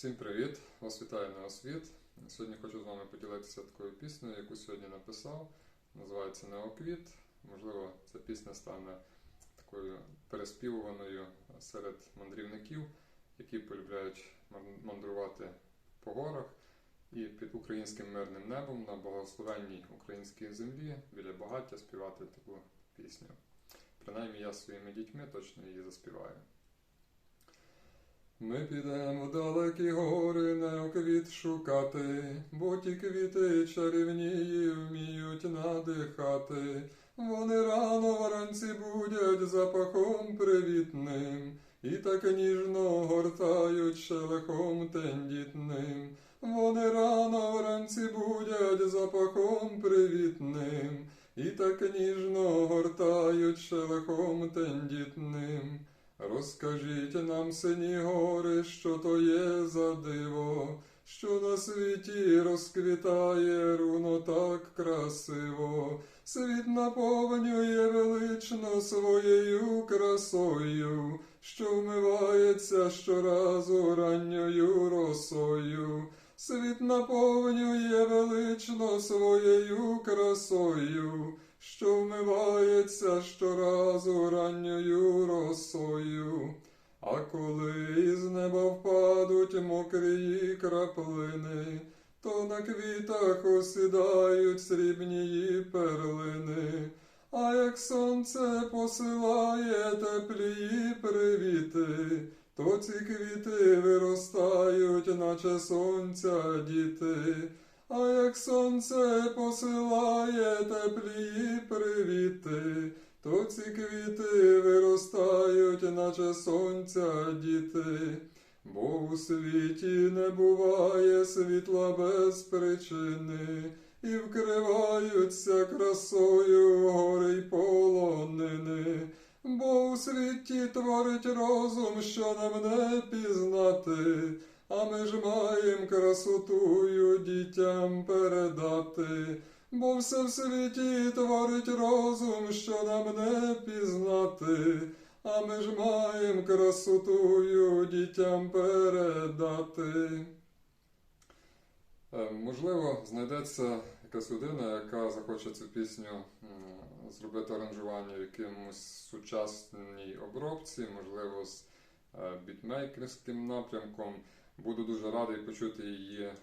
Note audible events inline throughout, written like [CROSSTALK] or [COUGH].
Всім привіт! Вас вітає Неосвіт. Сьогодні хочу з вами поділитися такою піснею, яку сьогодні написав. Називається Неоквіт. Можливо, ця пісня стане такою переспівуваною серед мандрівників, які полюбляють мандрувати по горах і під українським мирним небом на благословенній українській землі біля багаття співати таку пісню. Принаймні я своїми дітьми точно її заспіваю. Ми підемо в далекі гори неоквіт шукати, бо ті квіти чарівні вміють надихати. Вони рано вранці будять запахом привітним, і так ніжно гортають шелехом тендітним. Вони рано вранці будять запахом привітним, і так ніжно гортають шелехом тендітним. Розкажіть нам, сині гори, що то є за диво, що на світі розквітає руно так красиво, світ наповнює велично своєю красою, що вмивається щоразу ранньою росою. Світ наповнює велично своєю красою, що вмивається щоразу ранньою росою. А коли із неба впадуть мокрі краплини, то на квітах осідають срібні перлини. А як сонце посилає теплі привіти, то ці квіти виростають, наче сонця діти. А як сонце посилає теплі привіти, то ці квіти виростають, наче сонця діти. Бо у світі не буває світла без причини, і вкриваються красою гори й полонини. Бо у світі творить розум, що нам не пізнати, а ми ж маєм красотую дітям передати. Бо все в світі творить розум, що нам не пізнати, а ми ж маєм красотую дітям передати. Е, Можливо, знайдеться якась людина, яка захоче цю пісню зробити аранжування в якимось сучасній обробці, можливо, з е, бітмейкерським напрямком. Буду дуже радий почути її е,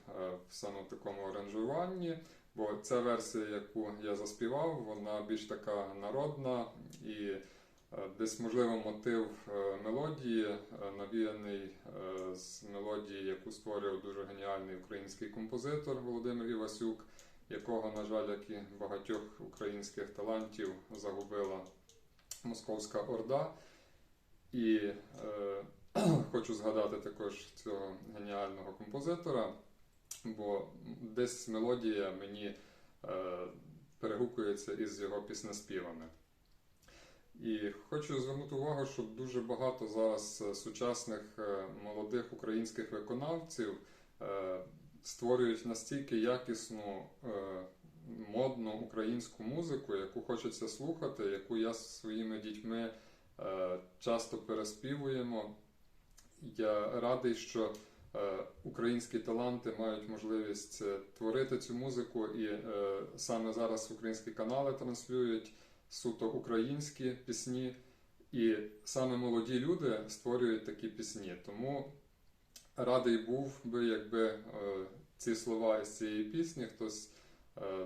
в саме такому аранжуванні, бо ця версія, яку я заспівав, вона більш така народна і е, десь, можливо, мотив е, мелодії навіяний з мелодії, яку створював дуже геніальний український композитор Володимир Івасюк, якого, на жаль, як і багатьох українських талантів загубила Московська Орда. І [CLEARS THROAT] хочу згадати також цього геніального композитора, бо десь мелодія мені е, перегукується із його піснеспівами. І хочу звернути увагу, що дуже багато зараз е, сучасних е, молодих українських виконавців створюють настільки якісну модну українську музику, яку хочеться слухати, яку я зі своїми дітьми часто переспівуємо. Я радий, що е, українські таланти мають можливість е, творити цю музику, і е, саме зараз українські канали транслюють суто українські пісні, і саме молоді люди створюють такі пісні. Тому радий був би, якби ці слова із цієї пісні хтось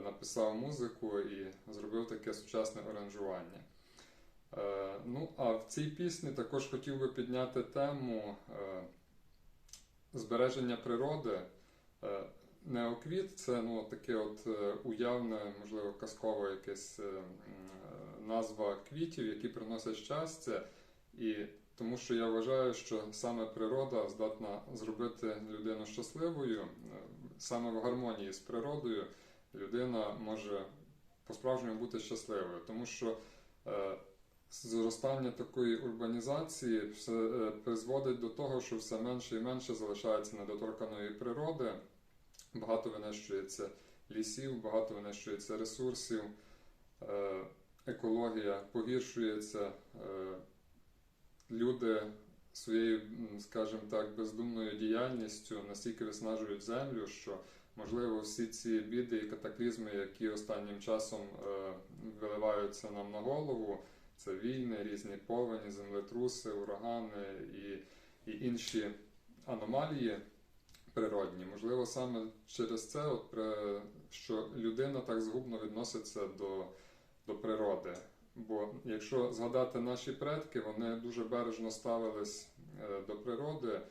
написав музику і зробив таке сучасне аранжування. Е, Ну, а в цій пісні також хотів би підняти тему е, збереження природи. Е, Неоквіт це ну, таке от уявне, можливо, м, е, назва квітів, які приносять щастя. І тому що я вважаю, що саме природа здатна зробити людину щасливою, саме в гармонії з природою людина може по-справжньому бути щасливою, тому що зростання такої урбанізації все е, призводить до того, що все менше і менше залишається недоторканої природи, багато винищується лісів, багато винищується ресурсів, е, екологія погіршується, е, люди своєю, скажімо так, бездумною діяльністю настільки виснажують землю, що можливо всі ці біди і катаклізми, які останнім часом виливаються нам на голову, це війни, різні повені, землетруси, урагани і, і інші аномалії природні. Можливо, саме через це, от, що людина так згубно відноситься до, до природи. Бо якщо згадати наші предки, вони дуже бережно ставились е, до природи,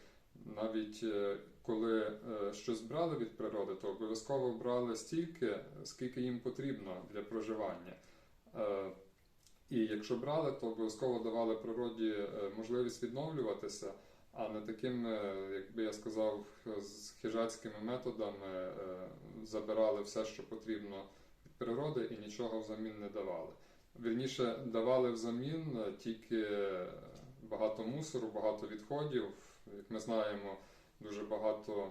навіть е, коли е, щось брали від природи, то обов'язково брали стільки, скільки їм потрібно для проживання. І якщо брали, то обов'язково давали природі е, можливість відновлюватися, а не таким, е, як би я сказав, з хижацькими методами е, забирали все, що потрібно від природи, і нічого взамін не давали. Вірніше, давали взамін тільки багато мусору, багато відходів. Як ми знаємо, дуже багато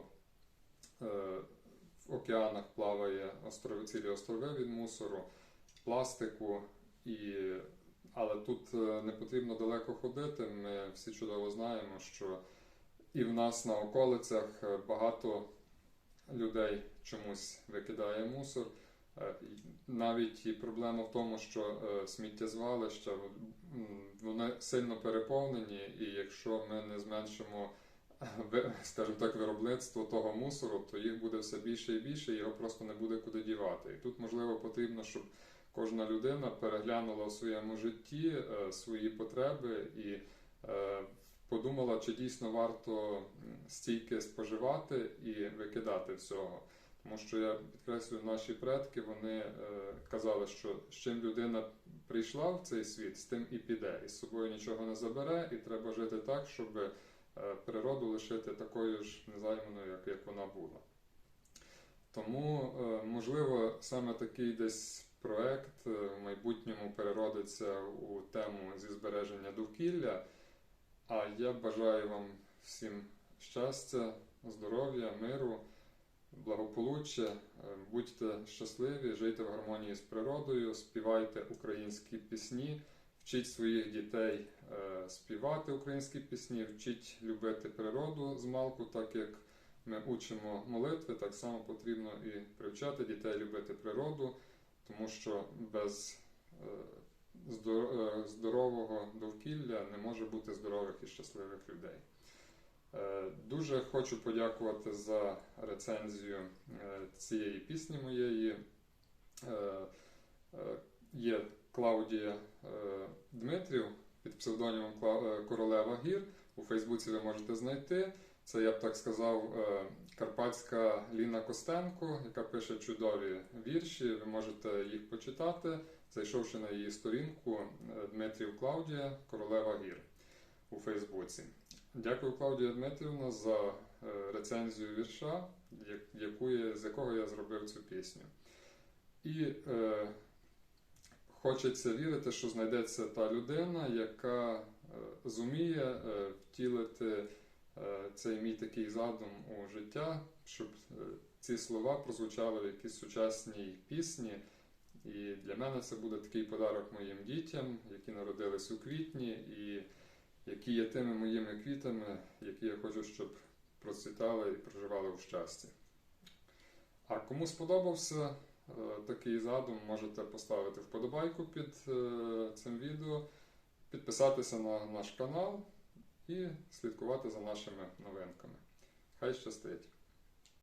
в океанах плаває острови, цілі острови від мусору, пластику. І, але тут е, не потрібно далеко ходити. Ми всі чудово знаємо, що і в нас на околицях е, багато людей чомусь викидає мусор. Е, Навіть і проблема в тому, що сміттєзвалища вони сильно переповнені, і якщо ми не зменшимо, скажімо так, виробництво того мусору, то їх буде все більше і більше, і його просто не буде куди дівати. І тут можливо потрібно, щоб кожна людина переглянула у своєму житті е, свої потреби і е, подумала, чи дійсно варто стільки споживати і викидати всього. Тому що я підкреслюю, наші предки вони е, казали, що з чим людина прийшла в цей світ, з тим і піде, і з собою нічого не забере, і треба жити так, щоб природу лишити такою ж незайманою, як, як вона була. Тому, можливо, саме такий десь проект е, в майбутньому переродиться у тему зі збереження довкілля. А я бажаю вам всім щастя, здоров'я, миру, благополуччя. Е, Будьте щасливі, жийте в гармонії з природою, співайте українські пісні, вчіть своїх дітей е, співати українські пісні, вчіть любити природу з малку, так як ми учимо молитви, так само потрібно і привчати дітей любити природу, тому що без е, е, здорового довкілля не може бути здорових і щасливих людей. Е, Дуже хочу подякувати за рецензію цієї пісні моєї. Є Клаудія Дмитрів під псевдонімом Королева Гір. У Фейсбуці ви можете знайти. Це, я б так сказав, е, карпатська Ліна Костенко, яка пише чудові вірші. Ви можете їх почитати, зайшовши на її сторінку е, Дмитрів Клаудія, Королева Гір у Фейсбуці. Дякую, Клаудія Дмитрівна, за е, рецензію вірша, яку я, з якого я зробив цю пісню. І е, хочеться вірити, що знайдеться та людина, яка зуміє втілити е, цей мій такий задум у життя, щоб е, ці слова прозвучали в якійсь сучасній пісні. І для мене це буде такий подарок моїм дітям, які народились у квітні, і які є тими моїми квітами, які я хочу, щоб процвітали і проживали в щасті. А кому сподобався е, такий задум, можете поставити вподобайку під цим відео, підписатися на наш канал і слідкувати за нашими новинками. Хай щастить!